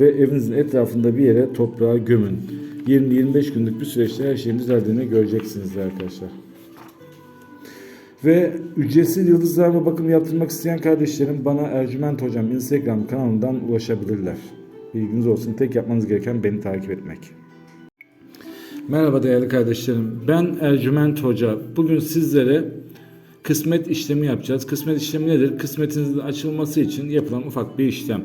ve evinizin etrafında bir yere toprağa gömün. 20-25 günlük bir süreçte her şeyin düzeldiğini göreceksiniz arkadaşlar. Ve ücretsiz yıldızlarla bakım yaptırmak isteyen kardeşlerim bana Ercüment Hocam Instagram kanalından ulaşabilirler. Bilginiz olsun. Tek yapmanız gereken beni takip etmek. Merhaba değerli kardeşlerim. Ben Ercüment Hoca. Bugün sizlere kısmet işlemi yapacağız. Kısmet işlemi nedir? Kısmetinizin açılması için yapılan ufak bir işlem.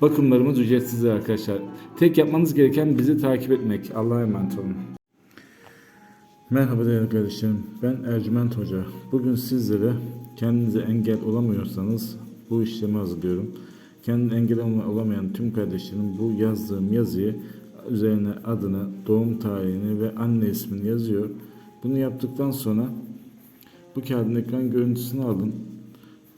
Bakımlarımız ücretsiz arkadaşlar. Tek yapmanız gereken bizi takip etmek. Allah'a emanet olun. Merhaba değerli kardeşlerim. Ben Ercüment Hoca. Bugün sizlere kendinize engel olamıyorsanız bu işlemi hazırlıyorum. Kendine engel olamayan tüm kardeşlerim bu yazdığım yazıyı üzerine adını, doğum tarihini ve anne ismini yazıyor. Bunu yaptıktan sonra bu kağıdın ekran görüntüsünü alın.